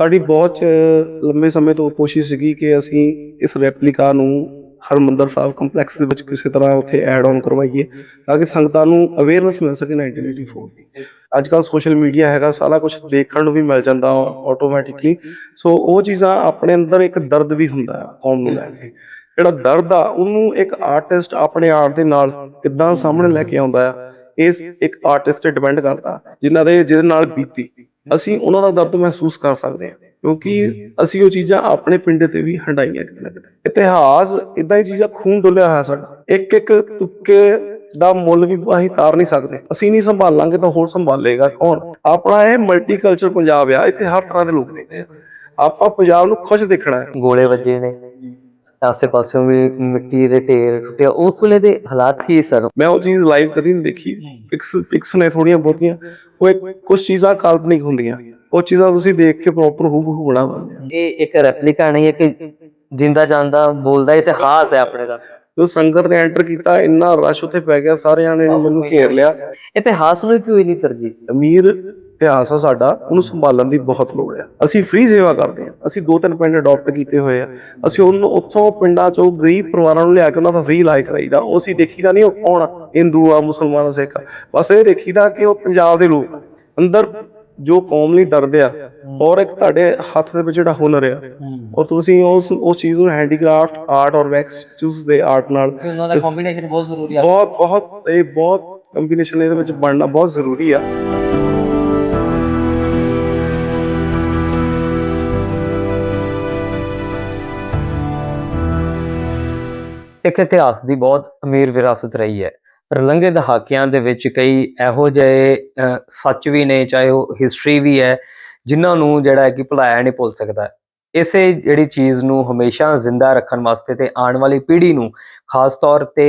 ਸਾਡੀ ਬਹੁਤ ਲੰਬੇ ਸਮੇਂ ਤੋਂ ਕੋਸ਼ਿਸ਼ ਸੀਗੀ ਕਿ ਅਸੀਂ ਇਸ ਰੈਪਲੀਕਾ ਨੂੰ ਹਰਮੰਦਰ ਸਾਹਿਬ ਕੰਪਲੈਕਸ ਦੇ ਵਿੱਚ ਕਿਸੇ ਤਰ੍ਹਾਂ ਉੱਥੇ ਐਡ ਆਨ ਕਰਵਾਈਏ, ਤਾਂ ਕਿ ਸੰਗਤਾਂ ਨੂੰ ਅਵੇਅਰਨੈਸ ਮਿਲ ਸਕੇ 1984 ਦੀ। ਅੱਜ ਕੱਲ ਸੋਸ਼ਲ ਮੀਡੀਆ ਹੈਗਾ, ਸਾਰਾ ਕੁਝ ਦੇਖਣ ਨੂੰ ਵੀ ਮਿਲ ਜਾਂਦਾ ਆਟੋਮੈਟਿਕਲੀ ਸੋ ਉਹ ਚੀਜ਼ਾਂ ਆਪਣੇ ਅੰਦਰ ਇੱਕ ਦਰਦ ਵੀ ਹੁੰਦਾ ਹੈ, ਕੌਮ ਨੂੰ ਲੈ ਕੇ। ਜਿਹੜਾ ਦਰਦ ਆ, ਉਹਨੂੰ ਇੱਕ ਆਰਟਿਸਟ ਆਪਣੇ ਆਰਟ ਦੇ ਨਾਲ ਕਿੱਦਾਂ ਸਾਹਮਣੇ ਲੈ ਕੇ ਆਉਂਦਾ ਆ, ਇਸ ਇੱਕ ਆਰਟਿਸਟ ਤੇ ਡਿਪੈਂਡ ਕਰਦਾ, ਜਿਨ੍ਹਾਂ ਦੇ, ਜਿਹਦੇ ਨਾਲ ਬੀਤੀ। ਅਸੀਂ ਉਹਨਾਂ ਦਾ ਦਰਦ ਮਹਿਸੂਸ ਕਰ ਸਕਦੇ ਹਾਂ ਕਿਉਂਕਿ ਅਸੀਂ ਉਹ ਚੀਜ਼ਾਂ ਆਪਣੇ ਪਿੰਡ ਤੇ ਵੀ ਹੰਡਾਈਆਂ ਕਿਤੇ ਨਾ ਕਿਤੇ। ਇਤਿਹਾਸ ਇਦਾਂ ਹੀ ਚੀਜ਼ਾਂ ਖੂਨ ਡੁੱਲਿਆ ਹੋਇਆ ਸਾਡਾ। ਇੱਕ ਇੱਕ ਤੁੱਕੇ ਦਾ ਮੁੱਲ ਵੀ ਅਸੀਂ ਤਾਰ ਨਹੀਂ ਸਕਦੇ। ਅਸੀਂ ਨਹੀਂ ਸੰਭਾਲਾਂਗੇ ਤਾਂ ਹੋਰ ਸੰਭਾਲੇਗਾ ਕੌਣ? ਆਪਣਾ ਇਹ ਮਲਟੀਕਲਚਰ ਪੰਜਾਬ ਆ ਇੱਥੇ ਹਰ ਤਰ੍ਹਾਂ ਦੇ ਲੋਕ ਨੇ। ਆਪਾਂ ਪੰਜਾਬ ਨੂੰ ਖੁਸ਼ ਦੇਖਣਾ ਹੈ। ਗੋਲੇ ਵੱਜੇ ਨੇ। ਆਸੇ ਪਾਸਿਓਂ ਵੀ ਮਿੱਟੀ ਦੇ ਢੇਰ ਟੁੱਟਿਆ ਉਸ ਵੇਲੇ ਦੇ ਹਾਲਾਤ ਕੀ ਸਨ? ਮੈਂ ਉਹ ਚੀਜ਼ ਲਾਈਵ ਕਦੀ ਨਹੀਂ ਦੇਖੀ। ਪਿਕਸ ਪਿਕਸ ਨੇ ਥੋੜੀਆਂ ਬਹੁਤੀਆਂ। ਉਹ ਇੱਕ ਕੁਝ ਚੀਜ਼ਾਂ ਕਾਲਪਨਿਕ ਹੁੰਦੀਆਂ। ਉਹ ਚੀਜ਼ਾਂ ਤੁਸੀਂ ਦੇਖ ਕੇ ਪ੍ਰੋਪਰ ਹੂਬਹੂ ਬਣਾ ਦਿੰਦੇ ਆ। ਇਹ ਇੱਕ ਰੈਪਲੀਕਾ ਨਹੀਂ ਹੈ ਕਿ ਜਿੰਦਾ ਜਾਂਦਾ ਬੋਲਦਾ ਇਤਿਹਾਸ ਹੈ ਆਪਣੇ ਦਾ। ਜਦੋਂ ਸੰਗਤ ਨੇ ਐਂਟਰ ਕੀਤਾ ਇੰਨਾ ਰਸ਼ ਉੱਥੇ ਪੈ ਗਿਆ ਸਾਰਿਆਂ ਨੇ ਮੈਨੂੰ ਘੇਰ ਲਿਆ। ਇਤਿਹਾਸ ਨੂੰ ਕਿਉਂ ਨਹੀਂ ਤਰਜੀਹ। ਅਮੀਰ ਇਤਿਹਾਸ ਆ ਸਾਡਾ ਉਹਨੂੰ ਸੰਭਾਲਣ ਦੀ ਬਹੁਤ ਲੋੜ ਆ। ਅਸੀਂ ਫ੍ਰੀ ਸੇਵਾ ਕਰਦੇ ਆ ਅਸੀਂ ਦੋ ਤਿੰਨ ਪਿੰਡ ਅਡਾਪਟ ਕੀਤੇ ਹੋਏ ਆ। ਅਸੀਂ ਉਹਨੂੰ ਉੱਥੋਂ ਪਿੰਡਾਂ ਚੋਂ ਗਰੀਬ ਪਰਿਵਾਰਾਂ ਨੂੰ ਲਿਆ ਕੇ ਉਹਨਾਂ ਦਾ ਫ੍ਰੀ ਇਲਾਜ ਕਰਾਈਦਾ। ਉਹ ਅਸੀਂ ਦੇਖੀਦਾ ਨਹੀਂ ਉਹ ਕੌਣ ਆ? ਹਿੰਦੂ ਆ ਮੁਸਲਮਾਨ ਆ ਸਿੱਖ ਆ। ਬਸ ਇਹ ਦੇਖੀਦਾ ਕਿ ਉਹ ਪੰਜਾਬ ਦੇ ਲੋਕ ਆ। ਅੰਦਰ ਜੋ ਕੌਮ ਲਈ ਦਰਦ ਆ ਔਰ ਇੱਕ ਤੁਹਾਡੇ ਹੱਥ ਦੇ ਵਿੱਚ ਜਿਹੜਾ ਹੁਨਰ ਆ ਔਰ ਤੁਸੀਂ ਉਸ ਉਸ ਚੀਜ਼ ਨੂੰ ਹੈਂਡੀਕ੍ਰਾਫਟ ਆਰਟ ਔਰ ਵੈਕਸ ਚੂਸ ਦੇ ਆਰਟ ਨਾਲ ਉਹਨਾਂ ਦਾ ਕੰਬੀਨੇਸ਼ਨ ਬਹੁਤ ਜ਼ਰੂਰੀ ਹੈ ਬਹੁਤ ਬਹੁਤ ਇਹ ਬਹੁਤ ਕੰਬੀਨੇਸ਼ਨ ਇਹਦੇ ਵਿੱਚ ਬਣਨਾ ਬਹੁਤ ਜ਼ਰੂਰੀ ਆ। ਸਿੱਖ ਇਤਿਹਾਸ ਦੀ ਬਹੁਤ ਅਮੀਰ ਵਿਰਾਸਤ ਰਹੀ ਹੈ। ਪਰ ਲੰਘੇ ਦਹਾਕਿਆਂ ਦੇ ਵਿੱਚ ਕਈ ਇਹੋ ਜਿਹੇ ਸੱਚ ਵੀ ਨੇ, ਚਾਹੇ ਉਹ ਹਿਸਟਰੀ ਵੀ ਹੈ, ਜਿਨ੍ਹਾਂ ਨੂੰ ਜਿਹੜਾ ਹੈ ਕਿ ਭੁਲਾਇਆ ਨਹੀਂ ਭੁੱਲ ਸਕਦਾ। ਇਸੇ ਜਿਹੜੀ ਚੀਜ਼ ਨੂੰ ਹਮੇਸ਼ਾ ਜ਼ਿੰਦਾ ਰੱਖਣ ਵਾਸਤੇ ਤੇ ਆਉਣ ਵਾਲੀ ਪੀੜ੍ਹੀ ਨੂੰ ਖਾਸ ਤੌਰ ਤੇ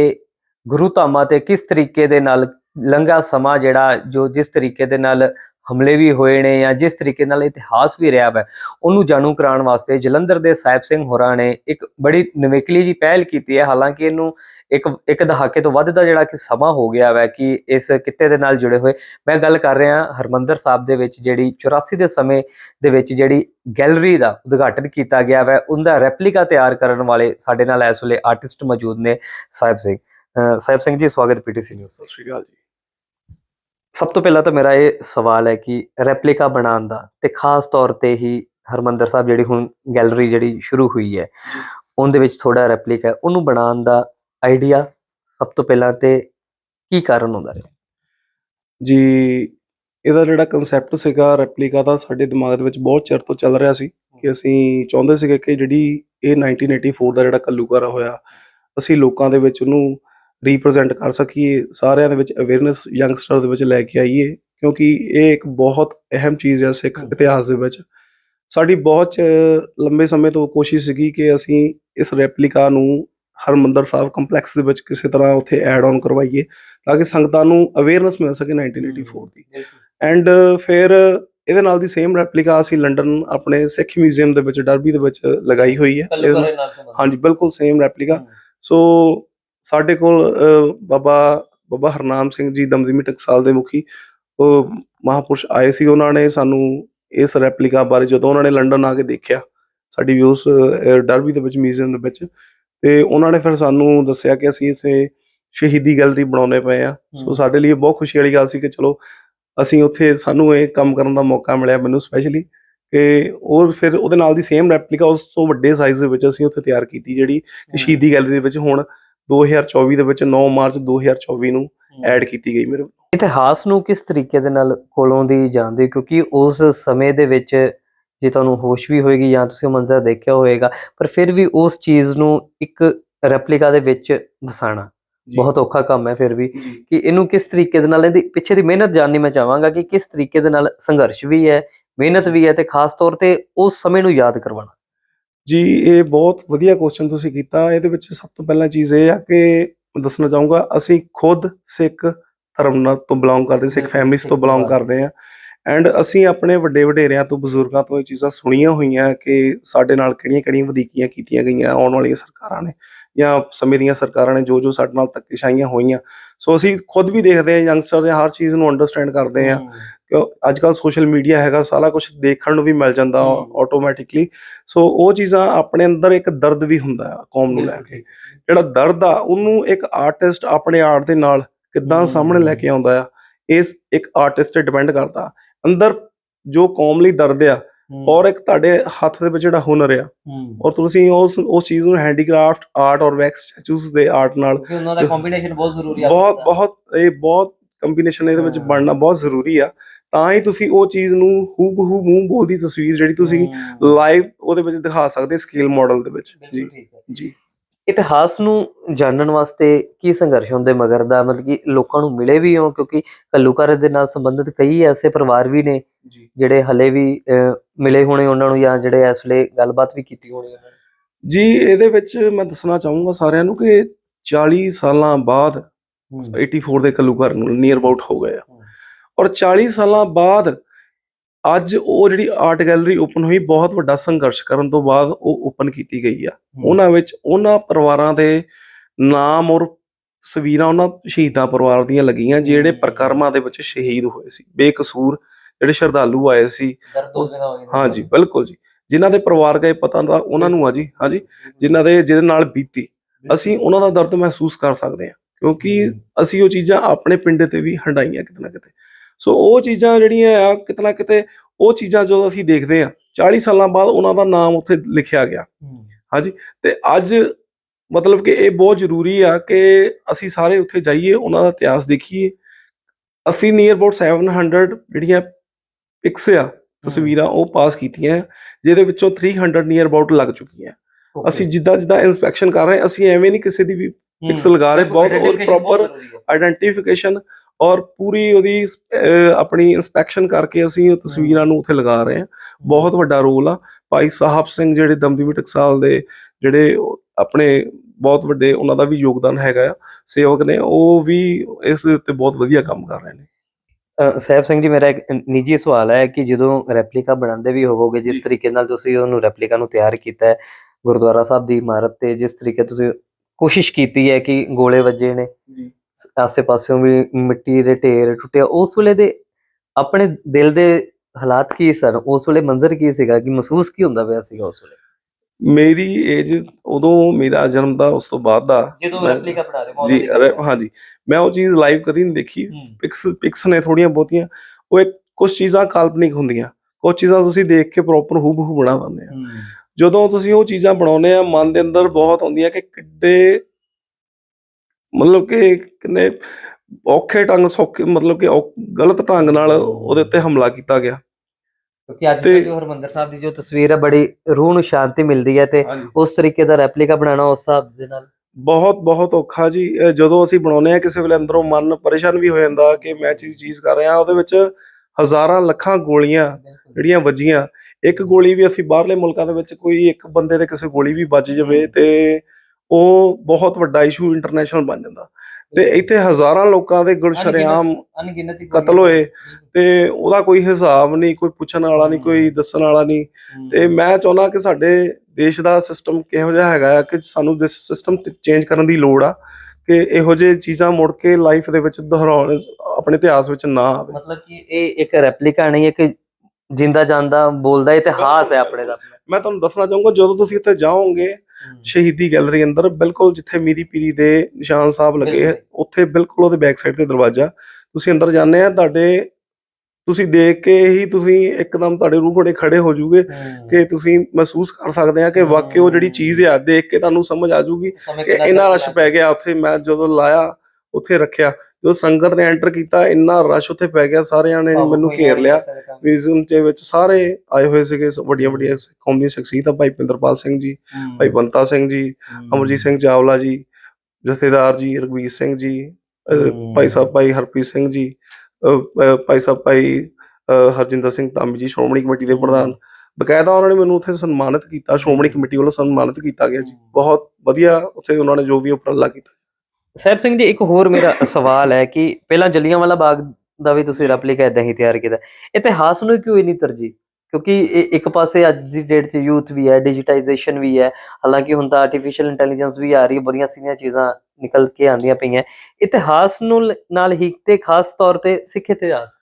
ਗੁਰੂ ਧਾਮਾਂ ਤੇ ਕਿਸ ਤਰੀਕੇ ਦੇ ਨਾਲ ਲੰਘਾ ਸਮਾਂ ਜਿਹੜਾ, ਜੋ ਜਿਸ ਤਰੀਕੇ ਦੇ ਨਾਲ ਹਮਲੇ ਵੀ ਹੋਏ ਨੇ ਜਾਂ ਜਿਸ ਤਰੀਕੇ ਨਾਲ ਇਤਿਹਾਸ ਵੀ ਰਿਹਾ ਹੈ ਉਹਨੂੰ ਜਾਣੂ ਕਰਾਉਣ ਵਾਸਤੇ ਜਲੰਧਰ ਦੇ ਸਾਹਿਬ ਸਿੰਘ ਹੋਰਾਂ ਨੇ ਇੱਕ ਬੜੀ ਨਵੇਕਲੀ ਜੀ ਪਹਿਲ ਕੀਤੀ ਹੈ। ਹਾਲਾਂਕਿ ਇਹਨੂੰ ਇੱਕ ਇੱਕ ਦਹਾਕੇ ਤੋਂ ਵੱਧ ਦਾ ਜਿਹੜਾ ਕਿ ਸਮਾਂ ਹੋ ਗਿਆ ਹੈ ਕਿ ਇਸ ਕਿੱਤੇ ਦੇ ਨਾਲ ਜੁੜੇ ਹੋਏ। ਮੈਂ ਗੱਲ ਕਰ ਰਿਹਾ ਹਰਮੰਦਰ ਸਾਹਿਬ ਦੇ ਵਿੱਚ ਜਿਹੜੀ 84 ਦੇ ਸਮੇਂ ਦੇ ਵਿੱਚ ਜਿਹੜੀ ਗੈਲਰੀ ਦਾ ਉਦਘਾਟਨ ਕੀਤਾ ਗਿਆ ਹੈ ਉਹਦਾ ਰੈਪਲੀਕਾ ਤਿਆਰ ਕਰਨ ਵਾਲੇ ਸਾਡੇ ਨਾਲ ਇਸ ਵੇਲੇ ਆਰਟਿਸਟ ਮੌਜੂਦ ਨੇ ਸਾਹਿਬ ਸਿੰਘ। ਸਾਹਿਬ ਸਿੰਘ ਜੀ, ਸਵਾਗਤ ਪੀਟੀਸੀ ਨਿਊਜ਼ ਸਤਿ ਸ਼੍ਰੀ ਅਕਾਲ ਜੀ। ਸਭ ਤੋਂ ਪਹਿਲਾਂ ਤਾਂ ਮੇਰਾ ਇਹ ਸਵਾਲ ਹੈ ਕਿ ਰੈਪਲੀਕਾ ਬਣਾਉਣ ਦਾ ਤੇ ਖਾਸ ਤੌਰ ਤੇ ਹੀ ਹਰਮੰਦਰ ਸਾਹਿਬ ਜਿਹੜੀ ਹੁਣ ਗੈਲਰੀ ਜਿਹੜੀ ਸ਼ੁਰੂ ਹੋਈ ਹੈ, ਉਹਦੇ ਵਿੱਚ ਥੋੜਾ ਰੈਪਲੀਕਾ ਉਹਨੂੰ ਬਣਾਉਣ ਦਾ ਆਈਡੀਆ ਸਭ ਤੋਂ ਪਹਿਲਾਂ ਤੇ ਕੀ ਕਾਰਨ ਹੁੰਦਾ ਰਿਹਾ? ਜੀ, ਇਹਦਾ ਜਿਹੜਾ ਕਨਸੈਪਟ ਸੀਗਾ ਰੈਪਲੀਕਾ ਦਾ ਸਾਡੇ ਦਿਮਾਗ ਦੇ ਵਿੱਚ ਬਹੁਤ ਚਿਰ ਤੋਂ ਚੱਲ ਰਿਹਾ ਸੀ ਕਿ ਅਸੀਂ ਚਾਹੁੰਦੇ ਸੀਗੇ ਕਿ ਜਿਹੜੀ ਇਹ 1984 ਦਾ ਜਿਹੜਾ ਕੱਲੂਕਾਰਾ ਹੋਇਆ, ਅਸੀਂ ਲੋਕਾਂ ਦੇ ਵਿੱਚ ਉਹਨੂੰ ਰਿਪਰੈਜ਼ੈਂਟ ਕਰ ਸਕੀਏ ਸਾਰਿਆਂ ਦੇ ਵਿੱਚ ਅਵੇਅਰਨੈਸ ਯੰਗਸਟਰ ਦੇ ਵਿੱਚ ਲੈ ਕੇ ਆਈਏ ਕਿਉਂਕਿ ਇਹ ਇੱਕ ਬਹੁਤ ਅਹਿਮ ਚੀਜ਼ ਹੈ ਸਿੱਖ ਇਤਿਹਾਸ ਦੇ ਵਿੱਚ। ਸਾਡੀ ਬਹੁਤ ਲੰਬੇ ਸਮੇਂ ਤੋਂ ਕੋਸ਼ਿਸ਼ ਸੀਗੀ ਕਿ ਅਸੀਂ ਇਸ ਰੈਪਲੀਕਾ ਨੂੰ ਹਰਮੰਦਰ ਸਾਹਿਬ ਕੰਪਲੈਕਸ ਦੇ ਵਿੱਚ ਕਿਸੇ ਤਰ੍ਹਾਂ ਉੱਥੇ ਐਡ ਆਨ ਕਰਵਾਈਏ ਤਾਂ ਕਿ ਸੰਗਤਾਂ ਨੂੰ ਅਵੇਅਰਨੈਸ ਮਿਲ ਸਕੇ 1984 ਦੀ। ਐਂਡ ਫਿਰ ਇਹਦੇ ਨਾਲ ਦੀ ਸੇਮ ਰੈਪਲੀਕਾ ਅਸੀਂ ਲੰਡਨ ਆਪਣੇ ਸਿੱਖ ਮਿਊਜ਼ੀਅਮ ਦੇ ਵਿੱਚ ਡਰਬੀ ਦੇ ਵਿੱਚ ਲਗਾਈ ਹੋਈ ਹੈ। ਹਾਂਜੀ ਬਿਲਕੁਲ ਸੇਮ ਰੈਪਲੀਕਾ। ਸੋ ਸਾਡੇ ਕੋਲ ਬਾਬਾ ਬਾਬਾ ਹਰਨਾਮ ਸਿੰਘ ਜੀ ਦਮਦਮੀ ਟਕਸਾਲ ਦੇ ਮੁਖੀ ਉਹ ਮਹਾਪੁਰਸ਼ ਆਏ ਸੀ ਉਹਨਾਂ ਨੇ ਸਾਨੂੰ ਇਸ ਰੈਪਲੀਕਾ ਬਾਰੇ ਜਦੋਂ ਉਹਨਾਂ ਨੇ ਲੰਡਨ ਆ ਕੇ ਦੇਖਿਆ ਸਾਡੀ ਵੀ ਉਸ ਡਰਬੀ ਦੇ ਵਿੱਚ ਮਿਊਜ਼ੀਅਮ ਦੇ ਵਿੱਚ ਤੇ ਉਹਨਾਂ ਨੇ ਫਿਰ ਸਾਨੂੰ ਦੱਸਿਆ ਕਿ ਅਸੀਂ ਇਥੇ ਸ਼ਹੀਦੀ ਗੈਲਰੀ ਬਣਾਉਣੇ ਪਏ ਆ ਸੋ। ਸਾਡੇ ਲਈ ਬਹੁਤ ਖੁਸ਼ੀ ਵਾਲੀ ਗੱਲ ਸੀ ਕਿ ਚਲੋ ਅਸੀਂ ਉੱਥੇ ਸਾਨੂੰ ਇਹ ਕੰਮ ਕਰਨ ਦਾ ਮੌਕਾ ਮਿਲਿਆ ਮੈਨੂੰ ਸਪੈਸ਼ਲੀ ਕਿ ਔਰ ਫਿਰ ਉਹਦੇ ਨਾਲ ਦੀ ਸੇਮ ਰੈਪਲੀਕਾ ਉਸ ਤੋਂ ਵੱਡੇ ਸਾਈਜ਼ ਦੇ ਵਿੱਚ ਅਸੀਂ ਉੱਥੇ ਤਿਆਰ ਕੀਤੀ ਜਿਹੜੀ ਸ਼ਹੀਦੀ ਗੈਲਰੀ ਦੇ ਵਿੱਚ ਹੁਣ। 2024 ਦੇ ਵਿੱਚ 9 ਮਾਰਚ 2024 ਨੂੰ ਐਡ ਕੀਤੀ ਗਈ ਮੇਰੇ ਵੱਲੋਂ। ਇਤਿਹਾਸ ਨੂੰ ਕਿਸ ਤਰੀਕੇ ਦੇ ਨਾਲ ਕੋਲੋਂ ਦੀ ਜਾਣਦੇ? ਕਿਉਂਕਿ ਉਸ ਸਮੇਂ ਦੇ ਵਿੱਚ ਜੇ ਤੁਹਾਨੂੰ ਹੋਸ਼ ਵੀ ਹੋਏਗੀ ਜਾਂ ਤੁਸੀਂ ਉਹ ਮੰਜ਼ਰ ਦੇਖਿਆ ਹੋਵੇਗਾ ਪਰ ਫਿਰ ਵੀ ਉਸ ਚੀਜ਼ ਨੂੰ ਇੱਕ ਰੈਪਲੀਕਾ ਦੇ ਵਿੱਚ ਵਸਾਣਾ। ਬਹੁਤ ਔਖਾ ਕੰਮ ਹੈ ਫਿਰ ਵੀ ਕਿ ਇਹਨੂੰ ਕਿਸ ਤਰੀਕੇ ਦੇ ਨਾਲ ਇਹਦੀ ਪਿੱਛੇ ਦੀ ਮਿਹਨਤ ਜਾਣਨੀ ਮੈਂ ਚਾਹਾਂਗਾ ਕਿ ਕਿਸ ਤਰੀਕੇ ਦੇ ਨਾਲ ਸੰਘਰਸ਼ ਵੀ ਹੈ ਮਿਹਨਤ ਵੀ ਹੈ ਤੇ ਖਾਸ ਤੌਰ ਤੇ ਉਸ ਸਮੇਂ ਨੂੰ ਯਾਦ ਕਰਵਾਉਣਾ ਜੀ ਇਹ ਬਹੁਤ ਵਧੀਆ ਕੁਐਸਚਨ ਤੁਸੀਂ ਕੀਤਾ। ਇਹਦੇ ਵਿੱਚ ਸਭ ਤੋਂ ਪਹਿਲਾਂ ਚੀਜ਼ ਇਹ ਆ ਕਿ ਮੈਂ ਦੱਸਣਾ ਚਾਹੂੰਗਾ ਅਸੀਂ ਖੁਦ ਸਿੱਖ ਧਰਮ ਨਾਲ ਤੋਂ ਬਿਲੋਂਗ ਕਰਦੇ ਸਿੱਖ ਫੈਮਿਲੀਜ਼ ਤੋਂ ਬਿਲੋਂਗ। ਕਰਦੇ ਆ। ਐਂਡ ਅਸੀਂ ਆਪਣੇ ਵੱਡੇ ਵਡੇਰਿਆਂ ਤੋਂ ਬਜ਼ੁਰਗਾਂ ਤੋਂ ਇਹ ਚੀਜ਼ਾਂ ਸੁਣੀਆਂ ਹੋਈਆਂ ਕਿ ਸਾਡੇ ਨਾਲ ਕਿਹੜੀਆਂ-ਕਿਹੜੀਆਂ ਵਧੀਕੀਆਂ ਕੀਤੀਆਂ ਗਈਆਂ ਆਉਣ ਵਾਲੀਆਂ ਸਰਕਾਰਾਂ ਨੇ। ਜਾਂ ਸਮੇਂ ਦੀਆਂ ਸਰਕਾਰਾਂ ਨੇ ਜੋ ਜੋ ਸਾਡੇ ਨਾਲ ਧੱਕੇਸ਼ਾਹੀਆਂ ਹੋਈਆਂ। ਸੋ ਅਸੀਂ ਖੁਦ ਵੀ ਦੇਖਦੇ ਹਾਂ ਯੰਗਸਟਰ ਜਾਂ ਹਰ ਚੀਜ਼ ਨੂੰ ਅੰਡਰਸਟੈਂਡ ਕਰਦੇ ਹਾਂ। ਕਿ ਅੱਜ ਕੱਲ ਸੋਸ਼ਲ ਮੀਡੀਆ ਹੈਗਾ ਸਾਰਾ ਕੁਝ ਦੇਖਣ ਨੂੰ ਵੀ ਮਿਲ ਜਾਂਦਾ। ਆਟੋਮੈਟਿਕਲੀ ਸੋ ਉਹ ਚੀਜ਼ਾਂ ਆਪਣੇ ਅੰਦਰ ਇੱਕ ਦਰਦ ਵੀ ਹੁੰਦਾ ਆ ਕੌਮ ਨੂੰ ਲੈ ਕੇ। ਜਿਹੜਾ ਦਰਦ ਆ ਉਹਨੂੰ ਇੱਕ ਆਰਟਿਸਟ ਆਪਣੇ ਆਰਟ ਦੇ ਨਾਲ ਕਿੱਦਾਂ ਹਮ। ਸਾਹਮਣੇ ਲੈ ਕੇ ਆਉਂਦਾ ਆ ਇਸ ਇੱਕ ਆਰਟਿਸਟ ਤੇ ਡਿਪੈਂਡ ਕਰਦਾ। ਅੰਦਰ ਜੋ ਕੌਮ ਲਈ ਦਰਦ ਆ ਔਰ ਇੱਕ ਤੁਹਾਡੇ ਹੱਥ ਦੇ ਵਿੱਚ ਜਿਹੜਾ ਹੁਨਰ ਆ ਔਰ ਤੁਸੀਂ ਉਸ ਉਸ ਚੀਜ਼ ਨੂੰ ਹੈਂਡੀਕ੍ਰਾਫਟ ਆਰਟ ਔਰ ਵੈਕਸ ਸਟੈਚੂਸ ਦੇ ਆਰਟ ਨਾਲ ਉਹਨਾਂ ਦਾ ਕੰਬੀਨੇਸ਼ਨ ਬਹੁਤ ਜ਼ਰੂਰੀ ਆ ਬਹੁਤ ਬਹੁਤ ਇਹ ਬਹੁਤ ਕੰਬੀਨੇਸ਼ਨ ਇਹਦੇ ਵਿੱਚ। ਬਣਨਾ ਬਹੁਤ ਜ਼ਰੂਰੀ ਆ। ਤਾਂ ਹੀ ਤੁਸੀਂ ਉਹ ਚੀਜ਼ ਨੂੰ ਹੂ ਬਹੂ ਮੂੰਹ ਬੋਲ ਦੀ ਤਸਵੀਰ ਜਿਹੜੀ ਤੁਸੀਂ ਲਾਈਵ ਉਹਦੇ ਵਿੱਚ ਦਿਖਾ ਸਕਦੇ ਸਕੇਲ ਮਾਡਲ ਦੇ ਵਿੱਚ। ਜੀ। ਠੀਕ ਹੈ। ਜੀ। ਇਤਿਹਾਸ ਨੂੰ ਜਾਣਨ ਵਾਸਤੇ ਕੀ ਸੰਘਰਸ਼ ਹੁੰਦੇ ਮਗਰ ਦਾ? ਮਤਲਬ ਕਿ ਲੋਕਾਂ ਨੂੰ ਮਿਲੇ ਵੀ ਹੋ ਕਿਉਂਕਿ ਘੱਲੂਘਾਰੇ ਦੇ ਨਾਲ ਸੰਬੰਧਿਤ ਕਈ ਐਸੇ ਪਰਿਵਾਰ ਵੀ ਨੇ ਜਿਹੜੇ ਹਲੇ ਵੀ ਮਿਲੇ ਹੋਣੇ ਉਹਨਾਂ ਨੂੰ ਜਾਂ ਜਿਹੜੇ ਇਸ ਵੇਲੇ ਗੱਲਬਾਤ ਵੀ ਕੀਤੀ ਹੋਣੀ ਉਹਨਾਂ ਨੇ ਜੀ ਇਹਦੇ ਵਿੱਚ ਮੈਂ ਦੱਸਣਾ ਚਾਹੂੰਗਾ ਸਾਰਿਆਂ ਨੂੰ ਕਿ 40 ਸਾਲਾਂ ਬਾਅਦ 84 ਦੇ ਘੱਲੂਘਾਰ ਨੂੰ ਨੀਅਰ ਅਬਾਊਟ ਹੋ ਗਏ ਆ। ਔਰ 40 ਸਾਲਾਂ ਬਾਅਦ ਅੱਜ ਉਹ ਜਿਹੜੀ ਆਰਟ ਗੈਲਰੀ ਓਪਨ ਹੋਈ ਬਹੁਤ ਵੱਡਾ ਸੰਘਰਸ਼ ਕਰਨ ਤੋਂ ਬਾਅਦ ਉਹ ਓਪਨ ਕੀਤੀ ਗਈ ਆ। ਉਹਨਾਂ ਵਿੱਚ ਉਹਨਾਂ ਪਰਿਵਾਰਾਂ ਦੇ ਨਾਮ ਔਰ ਤਸਵੀਰਾਂ ਉਹਨਾਂ ਸ਼ਹੀਦਾਂ ਪਰਿਵਾਰ ਦੀਆਂ ਲੱਗੀਆਂ ਜਿਹੜੇ। ਪ੍ਰਕਰਮਾਂ ਦੇ ਵਿੱਚ ਸ਼ਹੀਦ ਹੋਏ ਸੀ। ਬੇਕਸੂਰ ਜਿਹੜੇ ਸ਼ਰਧਾਲੂ ਆਏ ਸੀ ਹਾਂਜੀ ਬਿਲਕੁਲ ਜੀ। ਜਿਨ੍ਹਾਂ ਦੇ ਪਰਿਵਾਰ ਗਏ ਪਤਾ ਦਾ ਉਹਨਾਂ ਨੂੰ ਆ ਜੀ ਹਾਂਜੀ। ਜਿਨ੍ਹਾਂ ਦੇ ਜਿਹਦੇ ਨਾਲ ਬੀਤੀ ਅਸੀਂ ਉਹਨਾਂ ਦਾ ਦਰਦ ਮਹਿਸੂਸ ਕਰ ਸਕਦੇ ਹਾਂ ਕਿਉਂਕਿ ਅਸੀਂ ਉਹ ਚੀਜ਼ਾਂ ਆਪਣੇ ਪਿੰਡ ਤੇ ਵੀ ਹੰਡਾਈਆਂ ਕਿਤੇ ਨਾ ਕਿਤੇ। ਸੋ ਉਹ ਚੀਜ਼ਾਂ ਜਿਹੜੀਆਂ ਆ ਕਿਤੇ ਨਾ ਕਿਤੇ ਉਹ ਚੀਜ਼ਾਂ ਜਦੋਂ ਅਸੀਂ ਦੇਖਦੇ ਆ 40 ਸਾਲਾਂ ਬਾਅਦ ਉਹਨਾਂ ਦਾ ਨਾਮ ਉੱਥੇ ਲਿਖਿਆ ਗਿਆ। ਤੇ ਅੱਜ ਮਤਲਬ ਕਿ ਇਹ ਬਹੁਤ ਜ਼ਰੂਰੀ ਆ ਕਿ ਅਸੀਂ ਸਾਰੇ ਉੱਥੇ ਜਾਈਏ ਉਹਨਾਂ ਦਾ ਇਤਿਹਾਸ ਦੇਖੀਏ। ਅਸੀਂ ਨੀਅਰ ਅਬਾਊਟ 700 ਜਿਹੜੀਆਂ ਪਿਕਸ ਆ ਤਸਵੀਰਾਂ ਉਹ ਪਾਸ ਕੀਤੀਆਂ ਜਿਹਦੇ ਵਿੱਚੋਂ 300 ਨੀਅਰ ਅਬਾਊਟ ਲੱਗ ਚੁੱਕੀਆਂ। ਅਸੀਂ ਜਿੱਦਾਂ ਜਿੱਦਾਂ ਇਨਸਪੈਕਸ਼ਨ ਕਰ ਰਹੇ ਹਾਂ, ਅਸੀਂ ਐਵੇਂ ਨਹੀਂ ਕਿਸੇ ਦੀ ਵੀ ਪਿਕਸ ਲਗਾ ਰਹੇ ਬਹੁਤ ਔਰ ਪ੍ਰੋਪਰ ਆਇਡੈਂਟੀਫਿਕੇਸ਼ਨ ਔਰ ਪੂਰੀ ਉਹਦੀ ਆਪਣੀ ਇਨਸਪੈਕਸ਼ਨ ਕਰਕੇ ਅਸੀਂ ਉਹ ਤਸਵੀਰਾਂ ਨੂੰ ਉੱਥੇ ਲਗਾ ਰਹੇ ਹਾਂ। ਬਹੁਤ ਵੱਡਾ ਰੋਲ ਆ। ਭਾਈ ਸਾਹਿਬ ਸਿੰਘ ਜਿਹੜੇ ਦਮਦਮੀ ਟਕਸਾਲ ਦੇ ਜਿਹੜੇ ਆਪਣੇ ਬਹੁਤ ਵੱਡੇ ਉਹਨਾਂ ਦਾ ਵੀ ਯੋਗਦਾਨ ਹੈਗਾ ਆ। ਸੇਵਕ ਨੇ ਉਹ ਵੀ ਇਸ ਦੇ ਉੱਤੇ ਬਹੁਤ ਵਧੀਆ ਕੰਮ ਕਰ ਰਹੇ ਨੇ। ਸਾਹਿਬ ਸਿੰਘ ਜੀ ਮੇਰਾ ਇੱਕ ਨਿੱਜੀ ਸਵਾਲ ਹੈ ਕਿ ਜਦੋਂ ਰੈਪਲੀਕਾ ਬਣਾਉਂਦੇ ਵੀ ਹੋਵੋਗੇ ਜਿਸ। ਤਰੀਕੇ ਨਾਲ ਤੁਸੀਂ ਉਹਨੂੰ ਰੈਪਲੀਕਾ ਨੂੰ ਤਿਆਰ ਕੀਤਾ ਹੈ ਗੁਰਦੁਆਰਾ ਸਾਹਿਬ ਦੀ ਇਮਾਰਤ ਤੇ ਜਿਸ ਤਰੀਕੇ ਤੁਸੀਂ ਕੋਸ਼ਿਸ਼ ਕੀਤੀ ਹੈ ਕਿ ਗੋਲੇ ਵੱਜੇ ਨੇ ਜੀ। ਆਸੇ ਪਾਸਿਓਂ ਵੀ ਮਿੱਟੀ ਦੇ ਢੇਰ ਟੁੱਟਿਆ ਉਸ ਵੇਲੇ ਦੇ ਆਪਣੇ ਦਿਲ ਦੇ ਹਾਲਾਤ ਕੀ ਸਨ? ਉਸ ਵੇਲੇ ਮੰਜ਼ਰ ਕੀ ਸੀਗਾ? ਕਿ ਮਹਿਸੂਸ ਕੀ ਹੁੰਦਾ ਪਿਆ ਸੀਗਾ ਉਸ ਵੇਲੇ? ਮੇਰੀ ਏਜ ਉਦੋਂ ਮੇਰਾ ਜਨਮ ਦਾ ਉਸ ਤੋਂ ਬਾਅਦ ਦਾ ਜਦੋਂ ਰੈਪਲੀਕਾ ਬਣਾ ਰਹੇ ਜੀ ਅਰੇ ਹਾਂਜੀ ਮੈਂ ਉਹ ਚੀਜ਼ ਲਾਈਵ ਕਦੀ ਨਹੀਂ ਦੇਖੀ। ਪਿਕਸ ਪਿਕਸ ਨੇ ਥੋੜੀਆਂ ਬਹੁਤੀਆਂ ਉਹ ਇੱਕ ਕੁਝ ਚੀਜ਼ਾਂ ਕਾਲਪਨਿਕ ਹੁੰਦੀਆਂ ਕੁਝ ਚੀਜ਼ਾਂ ਤੁਸੀਂ ਦੇਖ ਕੇ ਪ੍ਰੋਪਰ ਹੂਬਹੂ ਬਣਾ ਦਿੰਦੇ ਆ। ਜਦੋਂ ਤੁਸੀਂ ਉਹ ਚੀਜ਼ਾਂ ਬਣਾਉਂਦੇ ਆ ਮਨ ਦੇ ਅੰਦਰ ਬਹੁਤ ਆਉਂਦੀਆਂ ਕਿ ਕਿੱਡੇ ਮਤਲਬ ਕਿ ਕਿੰਨੇ ਔਖੇ ਢੰਗ ਸੌਖੇ ਮਤਲਬ ਕਿ ਔ- ਗਲਤ ਢੰਗ ਨਾਲ ਉਹਦੇ ਉੱਤੇ ਹਮਲਾ ਕੀਤਾ ਗਿਆ। ਕਿਉਂਕਿ ਅੱਜ ਤੱਕ ਜੋ ਹਰਮੰਦਰ ਸਾਹਿਬ ਦੀ ਜੋ ਤਸਵੀਰ ਹੈ ਬੜੀ ਰੂਹ ਨੂੰ ਸ਼ਾਂਤੀ ਮਿਲਦੀ ਹੈ ਤੇ ਉਸ ਤਰੀਕੇ ਦਾ ਰੈਪਲੀਕਾ ਬਣਾਉਣਾ ਉਸ ਹਿਸਾਬ ਦੇ ਨਾਲ। ਬਹੁਤ ਬਹੁਤ ਔਖਾ ਜੀ। ਜਦੋਂ ਅਸੀਂ ਬਣਾਉਂਦੇ ਆ ਕਿਸੇ ਵੇਲੇ ਅੰਦਰੋਂ ਮਨ ਪਰੇਸ਼ਾਨ ਵੀ ਹੋ ਜਾਂਦਾ ਕਿ ਮੈਂ ਚੀਜ਼ ਚੀਜ਼ ਕਰ ਰਿਹਾ ਉਹਦੇ ਵਿੱਚ ਹਜ਼ਾਰਾਂ ਲੱਖਾਂ ਗੋਲੀਆਂ ਜਿਹੜੀਆਂ ਵੱਜੀਆਂ। ਇੱਕ ਗੋਲੀ ਵੀ ਅਸੀਂ ਬਾਹਰਲੇ ਮੁਲਕਾਂ ਦੇ ਵਿੱਚ ਕੋਈ ਇੱਕ ਬੰਦੇ ਦੇ ਕਿਸੇ ਗੋਲੀ ਵੀ ਵੱਜ ਜਾਵੇ। ਤੇ ਉਹ ਬਹੁਤ ਵੱਡਾ ਇਸ਼ੂ ਇੰਟਰਨੈਸ਼ਨਲ ਬਣ ਜਾਂਦਾ। ਤੇ ਇੱਥੇ ਹਜ਼ਾਰਾਂ ਲੋਕਾਂ ਦੇ ਹੀ ਕਤਲ ਹੋਏ। ਤੇ ਉਹਦਾ ਕੋਈ ਹਿਸਾਬ ਨਹੀਂ ਕੋਈ ਪੁੱਛਣ ਵਾਲਾ ਨਹੀਂ ਕੋਈ ਦੱਸਣ ਵਾਲਾ ਨਹੀਂ। ਤੇ ਮੈਂ ਚਾਹੁੰਦਾ ਕਿ ਸਾਡੇ ਦੇਸ਼ ਦਾ ਸਿਸਟਮ ਕਿਹੋ ਜਿਹਾ ਹੈਗਾ ਆ ਕਿ ਸਾਨੂੰ ਦਿਸ ਸਿਸਟਮ ਚੇਂਜ ਕਰਨ ਦੀ ਲੋੜ ਆ ਕਿ ਇਹੋ ਜਿਹੇ ਚੀਜ਼ਾਂ ਮੁੜ ਕੇ ਲਾਈਫ ਦੇ ਵਿੱਚ ਦੁਹਰਾਉਣ ਆਪਣੇ ਇਤਿਹਾਸ ਵਿੱਚ ਨਾ ਆਵੇ। ਮਤਲਬ ਕਿ ਇਹ ਇੱਕ ਰੈਪਲੀਕਾ ਨਹੀਂ ਹੈ ਕਿ ਜਿੰਦਾ ਜਾਂਦਾ ਬੋਲਦਾ ਇਤਿਹਾਸ ਹੈ ਆਪਣੇ ਦਾ। ਮੈਂ ਤੁਹਾਨੂੰ ਦੱਸਣਾ ਚਾਹੂੰਗਾ ਜਦੋਂ ਤੁਸੀਂ ਉੱਥੇ ਜਾਓਗੇ ਸ਼ਹੀਦੀ ਗੈਲਰੀ ਅੰਦਰ ਬਿਲਕੁਲ ਜਿੱਥੇ ਮੀਰੀ ਪੀਰੀ ਦੇ ਨਿਸ਼ਾਨ ਸਾਹਿਬ ਲੱਗੇ। ਉੱਥੇ ਬਿਲਕੁਲ ਉਹਦੇ ਬੈਕ ਸਾਈਡ ਤੇ ਦਰਵਾਜ਼ਾ। ਤੁਸੀਂ ਅੰਦਰ ਜਾਂਦੇ ਆ ਤੁਹਾਡੇ ਤੁਸੀਂ ਦੇਖ ਕੇ ਹੀ ਤੁਸੀਂ ਇੱਕਦਮ ਤੁਹਾਡੇ ਰੂਹ ਘੋੜੇ ਖੜੇ ਹੋ ਜਾਓਗੇ ਕਿ ਤੁਸੀਂ ਮਹਿਸੂਸ ਕਰ ਸਕਦੇ ਆ ਕਿ ਵਾਕਈ ਉਹ ਜਿਹੜੀ ਚੀਜ਼ ਆ ਦੇਖ ਕੇ ਤੁਹਾਨੂੰ ਸਮਝ ਆ ਜਾਊਗੀ ਕਿ ਇੰਨਾ ਰਸ਼ ਪੈ ਗਿਆ ਉੱਥੇ। ਮੈਂ ਜਦੋਂ ਲਾਇਆ ਉੱਥੇ ਰੱਖਿਆ। ਜਦੋਂ ਸੰਗਤ ਨੇ ਐਂਟਰ ਕੀਤਾ ਇੰਨਾ ਰਸ਼ ਉੱਥੇ ਪੈ ਗਿਆ ਸਾਰਿਆਂ ਨੇ ਮੈਨੂੰ ਘੇਰ ਲਿਆ। ਮਿਊਜ਼ੀਅਮ ਦੇ ਵਿੱਚ ਸਾਰੇ ਆਏ ਹੋਏ ਸੀਗੇ ਵੱਡੀਆਂ ਵੱਡੀਆਂ ਕੌਮ ਸ਼ਖਸੀਅਤਾਂ ਭਾਈ ਪਿੰਦਰਪਾਲ ਸਿੰਘ ਜੀ ਭਾਈ ਬੰਤਾ ਸਿੰਘ ਜੀ ਅਮਰਜੀਤ ਸਿੰਘ ਚਾਵਲਾ ਜੀ ਜਥੇਦਾਰ ਜੀ ਰਘਵੀਰ ਸਿੰਘ ਜੀ। ਭਾਈ ਸਾਹਿਬ ਭਾਈ ਹਰਪ੍ਰੀਤ ਸਿੰਘ ਜੀ ਭਾਈ ਸਾਹਿਬ ਭਾਈ ਹਰਜਿੰਦਰ ਸਿੰਘ ਧਾਮੀ ਜੀ ਸ਼੍ਰੋਮਣੀ ਕਮੇਟੀ ਦੇ ਪ੍ਰਧਾਨ। ਬਕਾਇਦਾ ਉਹਨਾਂ ਨੇ ਮੈਨੂੰ ਉੱਥੇ ਸਨਮਾਨਿਤ ਕੀਤਾ ਸ਼੍ਰੋਮਣੀ ਕਮੇਟੀ ਵੱਲੋਂ ਸਨਮਾਨਿਤ ਕੀਤਾ ਗਿਆ ਜੀ। ਬਹੁਤ ਵਧੀਆ ਉੱਥੇ ਉਹਨਾਂ ਨੇ ਜੋ ਵੀ ਉਪਰਾਲਾ ਕੀਤਾ। ਸਾਹਿਬ ਸਿੰਘ ਜੀ, ਇੱਕ ਹੋਰ ਮੇਰਾ ਸਵਾਲ ਹੈ ਕਿ ਪਹਿਲਾਂ ਜੱਲੀਆਂਵਾਲਾ ਬਾਗ ਦਾ ਵੀ ਤੁਸੀਂ ਰੈਪਲੀਕਾ ਇਦਾਂ ਹੀ ਤਿਆਰ ਕੀਤਾ। ਇਤਿਹਾਸ ਨੂੰ ਕਿਉਂ ਇੰਨੀ ਤਰਜੀਹ? ਕਿਉਂਕਿ ਇੱਕ ਪਾਸੇ ਅੱਜ ਦੀ ਡੇਟ 'ਚ ਯੂਥ ਵੀ ਹੈ ਡਿਜੀਟਾਈਜੇਸ਼ਨ ਵੀ ਹੈ, ਹਾਲਾਂਕਿ ਹੁਣ ਤਾਂ ਆਰਟੀਫੀਸ਼ੀਅਲ ਇੰਟੈਲੀਜੈਂਸ ਵੀ ਆ ਰਹੀ ਹੈ, ਬੜੀਆਂ ਸਾਰੀਆਂ ਚੀਜ਼ਾਂ ਨਿਕਲ ਕੇ ਆਉਂਦੀਆਂ ਪਈਆਂ। ਇਤਿਹਾਸ ਨੂੰ ਨਾਲ ਹੀ ਤੇ ਖਾਸ ਤੌਰ ਤੇ ਸਿੱਖ ਇਤਿਹਾਸ?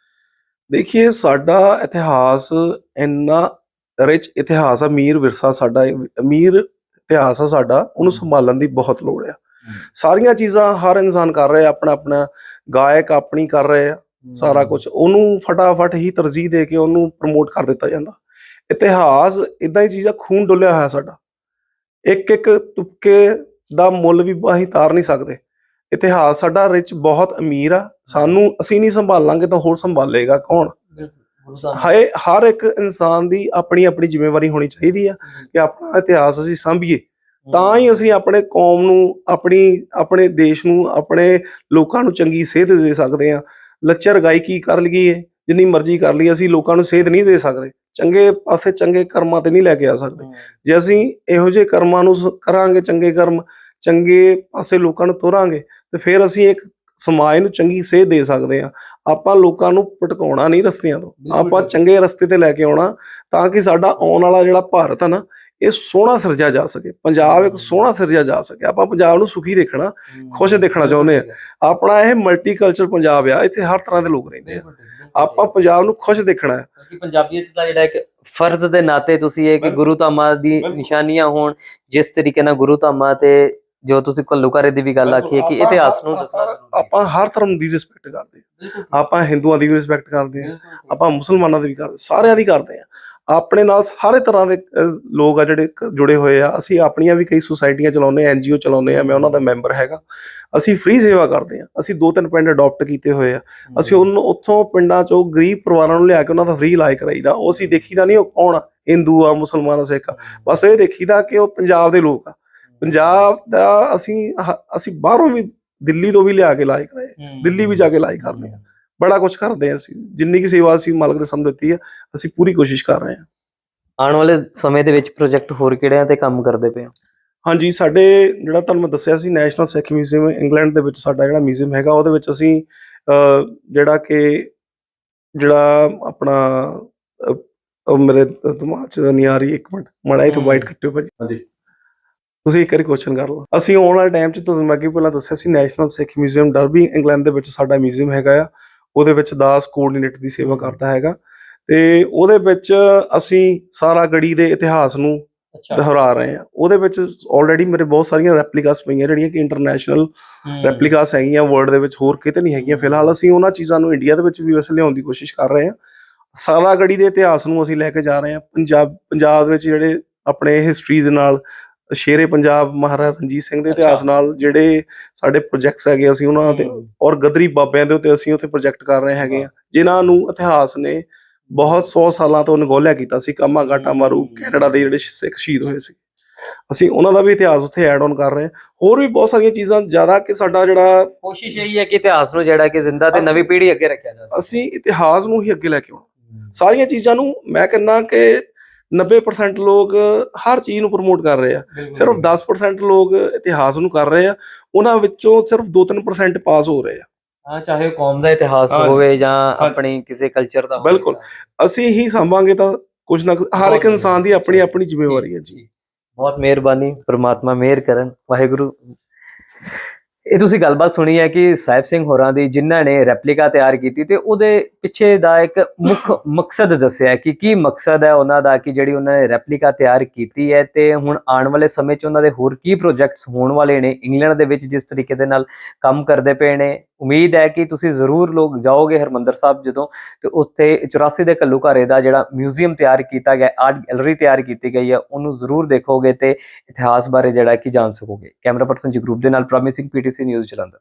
ਦੇਖੀਏ, ਸਾਡਾ ਇਤਿਹਾਸ ਇੰਨਾ ਰਿਚ ਇਤਿਹਾਸ ਅਮੀਰ ਵਿਰਸਾ ਸਾਡਾ ਅਮੀਰ ਇਤਿਹਾਸ ਆ ਸਾਡਾ, ਉਹਨੂੰ ਸੰਭਾਲਣ ਦੀ ਬਹੁਤ ਲੋੜ ਆ। ਸਾਰੀਆਂ ਚੀਜ਼ਾਂ ਹਰ ਇਨਸਾਨ ਕਰ ਰਿਹਾ ਆਪਣਾ ਆਪਣਾ ਗਾਇਕ ਆਪਣੀ ਕਰ ਰਹੇ ਸਾਰਾ ਕੁਝ ਉਹਨੂੰ ਫਟਾਫਟ ਹੀ ਤਰਜੀਹ ਦੇ ਕੇ ਉਹਨੂੰ ਪ੍ਰਮੋਟ ਕਰ ਦਿੱਤਾ ਜਾਂਦਾ। ਇਤਿਹਾਸ ਇਦਾਂ ਹੀ ਚੀਜ਼ਾਂ ਖੂਨ ਡੁੱਲਿਆ ਹੋਇਆ ਸਾਡਾ। ਇੱਕ ਇੱਕ ਤੁਪਕੇ ਦਾ ਮੁੱਲ ਵੀ ਅਸੀਂ ਤਾਰ ਨਹੀਂ ਸਕਦੇ। ਇਤਿਹਾਸ ਸਾਡਾ ਰਿਚ ਬਹੁਤ ਅਮੀਰ ਆ। ਸਾਨੂੰ ਅਸੀਂ ਨਹੀਂ ਸੰਭਾਲਾਂਗੇ ਤਾਂ ਹੋਰ ਸੰਭਾਲੇਗਾ ਕੌਣ? ਹਾਏ ਹਰ ਇੱਕ ਇਨਸਾਨ ਦੀ ਆਪਣੀ ਆਪਣੀ ਜ਼ਿੰਮੇਵਾਰੀ ਹੋਣੀ ਚਾਹੀਦੀ ਆ ਕਿ ਆਪਣਾ ਇਤਿਹਾਸ ਅਸੀਂ ਸਾਂਭੀਏ। ਤਾਂ ਹੀ ਅਸੀਂ ਆਪਣੇ ਕੌਮ ਨੂੰ ਆਪਣੀ ਆਪਣੇ ਦੇਸ਼ ਨੂੰ ਆਪਣੇ ਲੋਕਾਂ ਨੂੰ ਚੰਗੀ ਸੇਧ ਦੇ ਸਕਦੇ ਆ ਲੱਚਰ ਗਾਇਕੀ ਕਰ ਲਈਏ? ਜਿੰਨੀ ਮਰਜ਼ੀ ਕਰ ਲਈਏ ਅਸੀਂ ਲੋਕਾਂ ਨੂੰ ਸੇਧ ਨਹੀਂ ਦੇ ਸਕਦੇ। ਚੰਗੇ ਪਾਸੇ ਚੰਗੇ ਕਰਮਾਂ ਤੇ ਨਹੀਂ ਲੈ ਕੇ ਆ ਸਕਦੇ। ਜੇ ਅਸੀਂ ਇਹੋ ਜਿਹੇ ਕਰਮਾਂ ਨੂੰ ਕਰਾਂਗੇ ਚੰਗੇ ਕਰਮ ਚੰਗੇ ਪਾਸੇ ਲੋਕਾਂ ਨੂੰ ਤੋਰਾਂਗੇ ਤੇ ਫਿਰ ਅਸੀਂ ਇੱਕ ਸਮਾਜ ਨੂੰ ਚੰਗੀ ਸੇਧ ਦੇ ਸਕਦੇ ਆ ਆਪਾਂ ਲੋਕਾਂ ਨੂੰ ਭਟਕਾਉਣਾ ਨਹੀਂ ਰਸਤਿਆਂ ਤੋਂ। ਆਪਾਂ। ਚੰਗੇ ਰਸਤੇ ਤੇ ਲੈ ਕੇ ਆਉਣਾ ਤਾਂ ਕਿ ਸਾਡਾ ਆਉਣ ਵਾਲਾ ਜਿਹੜਾ ਭਾਰਤ ਆ ਨਾ ਇਹ ਸੋਹਣਾ ਸਿਰਜਿਆ ਜਾ ਸਕੇ। ਪੰਜਾਬ ਇੱਕ ਸੋਹਣਾ ਸਿਰਜਿਆ ਜਾ ਸਕੇ। ਆਪਾਂ ਪੰਜਾਬ ਨੂੰ ਸੁਖੀ ਦੇਖਣਾ ਖੁਸ਼ ਦੇਖਣਾ ਚਾਹੁੰਦੇ ਆ। ਆਪਣਾ ਇਹ ਮਲਟੀਕਲਚਰ ਪੰਜਾਬ ਆ ਇੱਥੇ ਹਰ ਤਰ੍ਹਾਂ ਦੇ ਲੋਕ ਰਹਿੰਦੇ ਆ। ਆਪਾਂ ਪੰਜਾਬ ਨੂੰ ਖੁਸ਼ ਦੇਖਣਾ ਹੈ। ਕਿ ਪੰਜਾਬੀਅਤ ਦਾ ਜਿਹੜਾ ਇੱਕ ਫਰਜ਼ ਦੇ ਨਾਤੇ ਤੁਸੀਂ ਇਹ ਕਿ। ਗੁਰੂ ਧਾਮਾਂ ਦੀ। ਨਿਸ਼ਾਨੀਆਂ ਹੋਣ ਜਿਸ ਤਰੀਕੇ ਨਾਲ ਗੁਰੂ ਧਾਮਾਂ ਤੇ ਜੋ ਤੁਸੀਂ ਘੱਲੂਘਾਰੇ ਦੀ ਵੀ ਗੱਲ ਆਖੀ ਹੈ ਕਿ ਇਤਿਹਾਸ ਨੂੰ ਆਪਾਂ- ਦੱਸਣਾ ਹਰ ਧਰਮ ਦੀ ਰਿਸਪੈਕਟ ਕਰਦੇ ਆ ਆਪਾਂ ਹਿੰਦੂਆਂ ਦੀ ਵੀ ਰਿਸਪੈਕਟ ਕਰਦੇ ਆ। ਆਪਾਂ ਮੁਸਲਮਾਨਾਂ ਦੀ ਵੀ ਕਰਦੇ ਸਾਰਿਆਂ ਦੀ ਕਰਦੇ ਆ ਆਪਣੇ ਨਾਲ ਸਾਰੇ ਤਰ੍ਹਾਂ ਦੇ ਲੋਕ ਆ ਜਿਹੜੇ ਜੁੜੇ ਹੋਏ ਆ। ਅਸੀਂ ਆਪਣੀਆਂ ਵੀ ਕਈ ਸੁਸਾਇਟੀਆਂ ਚਲਾਉਂਦੇ ਆ ਐਨਜੀਓ ਚਲਾਉਂਦੇ ਆ ਮੈਂ ਉਹਨਾਂ ਦਾ ਮੈਂਬਰ ਹੈਗਾ। ਅਸੀਂ ਫ੍ਰੀ ਸੇਵਾ ਕਰਦੇ ਆ। ਅਸੀਂ ਦੋ ਤਿੰਨ ਪਿੰਡ ਅਡਾਪਟ ਕੀਤੇ ਹੋਏ ਆ। ਅਸੀਂ ਉਹਨੂੰ ਉੱਥੋਂ ਪਿੰਡਾਂ ਚੋਂ ਗਰੀਬ ਪਰਿਵਾਰਾਂ ਨੂੰ ਲਿਆ ਕੇ ਉਹਨਾਂ ਦਾ ਫ੍ਰੀ ਇਲਾਜ ਕਰਾਈਦਾ। ਉਹ ਅਸੀਂ ਦੇਖੀਦਾ ਨਹੀਂ ਉਹ ਕੌਣ ਆ? ਹਿੰਦੂ ਆ ਮੁਸਲਮਾਨ ਆ ਸਿੱਖ ਆ। ਬਸ ਇਹ ਦੇਖੀਦਾ ਕਿ ਉਹ ਪੰਜਾਬ ਦੇ ਲੋਕ ਆ। ਪੰਜਾਬ ਦਾ ਅਸੀਂ ਅਸੀਂ ਬਾਹਰੋਂ ਵੀ ਦਿੱਲੀ ਤੋਂ ਵੀ ਲਿਆ ਕੇ ਇਲਾਜ ਕਰਾਏ। ਦਿੱਲੀ ਵੀ ਜਾ ਕੇ ਇਲਾਜ ਕਰਦੇ ਆ। ਬੜਾ ਕੁਝ ਕਰਦੇ ਆ ਅਸੀਂ। ਜਿੰਨੀ ਕੀ ਸੇਵਾ ਅਸੀਂ ਮਾਲਕ ਨੇ ਸਾਨੂੰ ਦਿੱਤੀ ਆ ਅਸੀਂ ਪੂਰੀ ਕੋਸ਼ਿਸ਼ ਕਰ ਰਹੇ ਹਾਂ। ਆਉਣ ਵਾਲੇ ਸਮੇਂ ਦੇ ਵਿੱਚ ਪ੍ਰੋਜੈਕਟ ਹੋਰ ਕਿਹੜਿਆਂ ਤੇ ਕੰਮ ਕਰਦੇ ਪਏ ਹੋ? ਹਾਂਜੀ ਸਾਡੇ ਜਿਹੜਾ ਤੁਹਾਨੂੰ ਮੈਂ ਦੱਸਿਆ ਸੀ ਨੈਸ਼ਨਲ ਸਿੱਖ ਮਿਊਜ਼ੀਅਮ ਇੰਗਲੈਂਡ ਦੇ ਵਿੱਚ ਸਾਡਾ ਜਿਹੜਾ ਮਿਊਜ਼ੀਅਮ ਹੈਗਾ ਉਹਦੇ ਵਿੱਚ ਅਸੀਂ ਜਿਹੜਾ ਕਿ ਜਿਹੜਾ ਆਪਣਾ ਉਹ ਮੇਰੇ ਦਿਮਾਗ 'ਚ ਨਹੀਂ ਆ ਰਹੀ ਇੱਕ ਮਿੰਟ ਮਾੜਾ ਹਮ। ਵਾਈਟ ਕੱਟਿਓ ਭਾਜੀ। ਹਾਂਜੀ। ਤੁਸੀਂ ਇੱਕ ਵਾਰੀ ਕੁਐਸਚਨ ਕਰ ਲਓ। ਅਸੀਂ ਆਉਣ ਵਾਲੇ ਟਾਈਮ 'ਚ ਤੁਹਾਨੂੰ ਮੈਂ ਅੱਗੇ ਪਹਿਲਾਂ ਦੱਸਿਆ ਸੀ national Sikh museum Derby England ਦੇ ਵਿੱਚ ਸਾਡਾ ਮਿਊਜ਼ੀਅਮ ਹੈਗਾ ਆ। ਉਹਦੇ ਵਿੱਚ ਦਾਸ ਕੋਆਰਡੀਨੇਟਰ ਦੀ ਸੇਵਾ ਕਰਦਾ ਹੈਗਾ। ਤੇ ਉਹਦੇ ਵਿੱਚ ਅਸੀਂ ਸਾਰਾ ਗੜੀ ਦੇ ਇਤਿਹਾਸ ਨੂੰ ਦੁਹਰਾ ਰਹੇ ਆ ਉਹਦੇ ਵਿੱਚ ਆਲਰੇਡੀ ਮੇਰੇ ਬਹੁਤ ਸਾਰੀਆਂ ਰੈਪਲੀਕਾਸ ਪਈਆਂ ਜਿਹੜੀਆਂ ਕਿ ਇੰਟਰਨੈਸ਼ਨਲ ਰੈਪਲੀਕਾਸ ਹੈਗੀਆਂ ਵਰਲਡ ਦੇ ਵਿੱਚ ਹੋਰ ਕਿਤੇ ਨਹੀਂ ਹੈਗੀਆਂ। ਫਿਲਹਾਲ ਅਸੀਂ ਉਹਨਾਂ ਚੀਜ਼ਾਂ ਨੂੰ ਇੰਡੀਆ ਦੇ ਵਿੱਚ ਵੀ ਵੈਸੇ ਲਿਆਉਣ ਦੀ ਕੋਸ਼ਿਸ਼ ਕਰ ਰਹੇ ਹਾਂ। ਸਾਰਾ ਗੜੀ ਦੇ ਇਤਿਹਾਸ ਨੂੰ ਅਸੀਂ ਲੈ ਕੇ ਜਾ ਰਹੇ ਹਾਂ। ਪੰਜਾਬ ਪੰਜਾਬ ਦੇ ਵਿੱਚ ਜਿਹੜੇ ਆਪਣੇ ਹਿਸਟਰੀ ਦੇ ਨਾਲ ਸ਼ੇਰੇ ਪੰਜਾਬ ਮਹਾਰਾਜਾ ਰਣਜੀਤ ਸਿੰਘ ਦੇ ਇਤਿਹਾਸ। ਨਾਲ ਜਿਹੜੇ ਸਾਡੇ ਪ੍ਰੋਜੈਕਟਸ ਹੈਗੇ ਅਸੀਂ ਉਹਨਾਂ ਤੇ ਔਰ ਗਦਰੀ ਬਾਬਿਆਂ ਦੇ ਉੱਤੇ ਅਸੀਂ ਉੱਥੇ ਪ੍ਰੋਜੈਕਟ ਕਰ ਰਹੇ ਹੈਗੇ ਆ। ਜਿਨ੍ਹਾਂ ਨੂੰ ਇਤਿਹਾਸ ਨੇ ਬਹੁਤ 100 ਸਾਲਾਂ ਤੋਂ ਨਗੋਲਿਆ ਕੀਤਾ ਸੀ। ਕਾਮਾ ਗਾਟਾ ਮਾਰੂ। ਕੈਨੇਡਾ ਦੇ ਜਿਹੜੇ ਸਿੱਖ ਸ਼ਹੀਦ ਹੋਏ ਸੀ। ਅਸੀਂ ਉਹਨਾਂ ਦਾ ਵੀ ਇਤਿਹਾਸ ਉੱਥੇ ਐਡ ਆਨ ਕਰ ਰਹੇ ਹਾਂ। ਹੋਰ ਵੀ ਬਹੁਤ ਸਾਰੀਆਂ ਚੀਜ਼ਾਂ ਜ਼ਿਆਦਾ ਕਿ ਸਾਡਾ ਜਿਹੜਾ ਕੋਸ਼ਿਸ਼ ਇਹੀ ਹੈ ਕਿ ਇਤਿਹਾਸ ਨੂੰ ਜਿਹੜਾ ਕਿ ਜ਼ਿੰਦਾ ਤੇ ਨਵੀਂ ਪੀੜ੍ਹੀ ਅੱਗੇ ਰੱਖਿਆ ਜਾਵੇ। ਅਸੀਂ ਇਤਿਹਾਸ ਨੂੰ ਹੀ ਅੱਗੇ ਲੈ ਕੇ ਆਉਣਾ। ਸਾਰੀਆਂ ਚੀਜ਼ਾਂ ਨੂੰ ਮੈਂ ਕਹਿੰਦਾ ਕਿ 90% ਲੋਕ ਹਰ ਚੀਜ਼ ਨੂੰ ਪ੍ਰਮੋਟ ਕਰ ਰਹੇ ਆ। ਸਿਰਫ 10% ਲੋਕ ਇਤਿਹਾਸ ਨੂੰ ਕਰ ਰਹੇ ਆ। ਉਹਨਾਂ ਵਿੱਚੋਂ ਸਿਰਫ 2-3% ਪਾਸ ਹੋ ਰਹੇ ਆ। ਹਾਂ ਚਾਹੇ ਕੌਮ ਦਾ ਇਤਿਹਾਸ ਹੋਵੇ ਜਾਂ। ਆਪਣੀ ਕਿਸੇ ਕਲਚਰ ਦਾ। ਬਿਲਕੁਲ। ਅਸੀਂ ਹੀ ਸੰਭਾਂਗੇ ਤਾਂ ਕੁਝ ਨਾ ਹਰ ਇੱਕ ਇਨਸਾਨ ਦੀ ਆਪਣੀ ਆਪਣੀ ਜ਼ਿੰਮੇਵਾਰੀ ਹੈ ਜੀ। ਬਹੁਤ ਮਿਹਰਬਾਨੀ। ਪ੍ਰਮਾਤਮਾ ਮਿਹਰ ਕਰਨ। ਵਾਹਿਗੁਰੂ। ਇਹ ਤੁਸੀਂ ਗੱਲਬਾਤ ਸੁਣੀ ਹੈ ਕਿ ਸਾਹਿਬ ਸਿੰਘ ਹੋਰਾਂ ਦੀ ਜਿਨ੍ਹਾਂ ਨੇ ਰੈਪਲੀਕਾ ਤਿਆਰ ਕੀਤੀ ਤੇ ਉਹਦੇ ਪਿੱਛੇ ਦਾ ਇੱਕ ਮੁੱਖ ਮਕਸਦ ਦੱਸਿਆ ਕਿ ਕੀ ਮਕਸਦ ਹੈ ਉਹਨਾਂ ਦਾ, ਕਿ ਜਿਹੜੀ ਉਹਨਾਂ ਨੇ ਰੈਪਲੀਕਾ ਤਿਆਰ ਕੀਤੀ ਹੈ ਤੇ ਹੁਣ ਆਉਣ ਵਾਲੇ ਸਮੇਂ 'ਚ ਉਹਨਾਂ ਦੇ ਹੋਰ ਕੀ ਪ੍ਰੋਜੈਕਟਸ ਹੋਣ ਵਾਲੇ ਨੇ, ਇੰਗਲੈਂਡ ਦੇ ਵਿੱਚ ਜਿਸ ਤਰੀਕੇ ਦੇ ਨਾਲ ਕੰਮ ਕਰਦੇ ਪਏ ਨੇ ਉਮੀਦ ਹੈ ਕਿ ਤੁਸੀਂ ਜ਼ਰੂਰ ਲੋਕ ਜਾਓਗੇ ਹਰਮੰਦਰ ਸਾਹਿਬ ਜਦੋਂ ਤੇ ਉੱਥੇ 84 ਦੇ ਘੱਲੂਘਾਰੇ ਦਾ ਜਿਹੜਾ ਮਿਊਜ਼ੀਅਮ ਤਿਆਰ ਕੀਤਾ ਗਿਆ, ਆਰਟ ਗੈਲਰੀ ਤਿਆਰ ਕੀਤੀ ਗਈ ਹੈ, ਉਹਨੂੰ ਜ਼ਰੂਰ ਦੇਖੋਗੇ ਤੇ ਇਤਿਹਾਸ ਬਾਰੇ ਜਿਹੜਾ ਕਿ ਜਾਣ ਸਕੋਗੇ। ਕੈਮਰਾ ਪਰਸਨ ਜੀ ਗਰੁੱਪ ਦੇ ਨਾਲ ਪ੍ਰੋਮਿਸਿੰਗ ਪੀਟੀਸੀ ਨਿਊਜ਼ ਜਲੰਧਰ।